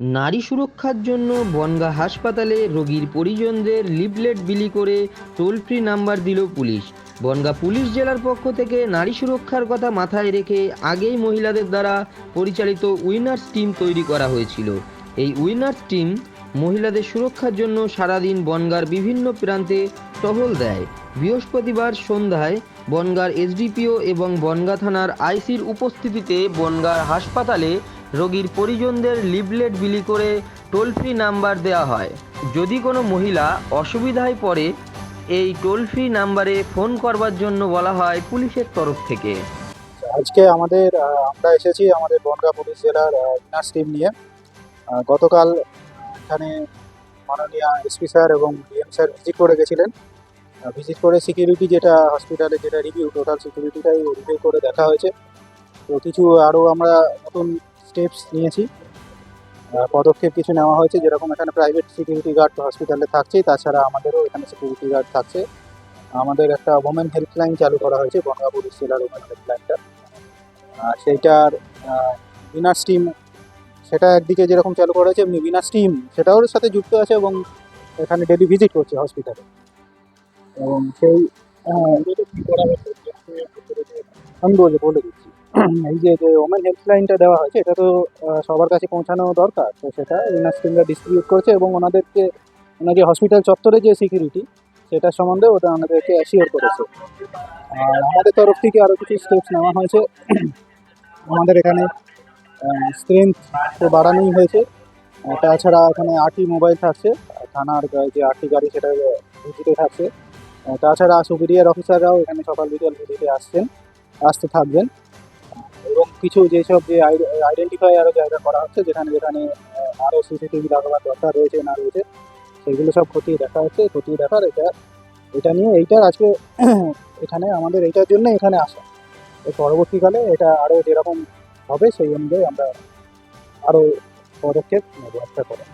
নারী সুরক্ষার জন্য বনগাঁ হাসপাতালে রোগীর পরিজনদের লিফলেট বিলি করে টোল ফ্রি নাম্বার দিল পুলিশ। বনগাঁ পুলিশ জেলার পক্ষ থেকে নারী সুরক্ষার কথা মাথায় রেখে আগেই মহিলাদের দ্বারা পরিচালিত উইনার্স টিম তৈরি করা হয়েছিল। এই উইনার্স টিম মহিলাদের সুরক্ষার জন্য সারাদিন বনগাঁর বিভিন্ন প্রান্তে টহল দেয়। বৃহস্পতিবার সন্ধ্যায় বনগাঁর এসডিপিও এবং বনগাঁ থানার আইসির উপস্থিতিতে বনগাঁ হাসপাতালে রোগীর পরিজনদের লিফলেট বিলি করে টোল ফ্রি নাম্বার দেওয়া হয়। যদি কোনো মহিলা অসুবিধায় পড়ে, এই টোল ফ্রি নাম্বারে ফোন করবার জন্য বলা হয় পুলিশের তরফ থেকে। আজকে আমাদের আমরা এসেছি আমাদের বনগাঁ পুলিশ জেলার নার্স টিম নিয়ে। গতকাল এখানে মাননীয় এসপি স্যার এবং ডিএম স্যার ভিজিট করে গেছিলেন। ভিজিট করে সিকিউরিটি যেটা হসপিটালে যেটা রিভিউ, টোটাল সিকিউরিটিটাই রিভিউ করে দেখা হয়েছে। তো কিছু আরও আমরা নতুন স্টেপস নিয়েছি। পদক্ষেপ কিছু নেওয়া হয়েছে যেরকম এখানে প্রাইভেট সিকিউরিটি গার্ড হসপিটালে থাকছে তাছাড়া আমাদেরও এখানে সিকিউরিটি গার্ড থাকছে। আমাদের একটা ওমেন হেল্পলাইন চালু করা হয়েছে বনগাঁ পুলিশ জেলার ওমেন হেল্পলাইনটা আর সেইটার উইনার্স টিম সেটা একদিকে যেরকম চালু করা হয়েছে এমনি উইনার্স টিম সেটাও সাথে যুক্ত আছে এবং এখানে ডেলি ভিজিট করছে হসপিটালে এবং সেই আমি বলে বলে দিচ্ছি। এই যে যে ওমেন হেল্পলাইনটা দেওয়া হয়েছে, এটা তো সবার কাছে পৌঁছানো দরকার। তো সেটা উইনার্স টিমরা ডিস্ট্রিবিউট করছে এবং ওনাদেরকে, ওনার যে হসপিটাল চত্বরে যে সিকিউরিটি সেটার সম্বন্ধে ওটা আমাদেরকে অ্যাসিওর করেছে। আর আমাদের তরফ থেকে আরও কিছু স্টেপস নেওয়া হয়েছে। আমাদের এখানে স্ট্রেংথ তো বাড়ানোই হয়েছে। তাছাড়া এখানে আরটি মোবাইল থাকছে, থানার যে আরটি গাড়ি সেটা ভিজিটে থাকছে। তাছাড়া সুপিরিয়ার অফিসাররাও এখানে সকাল বিকাল ভিজিটে আসছেন, আসতে থাকবেন। কিছু যেসব যে আইডেন্টিফাই আরও জায়গা করা হচ্ছে, যেখানে যেখানে আরও সিসিটিভি লাগাবার দরকার রয়েছে না রয়েছে, সেগুলো সব খতিয়ে দেখা হচ্ছে। খতিয়ে দেখার এটা এটা নিয়ে এইটার আজকে এখানে আমাদের এইটার জন্য এখানে আসা। এই পরবর্তীকালে এটা আরও যেরকম হবে, সেই অনুযায়ী আমরা আরও পদক্ষেপ নেব, একটা করে।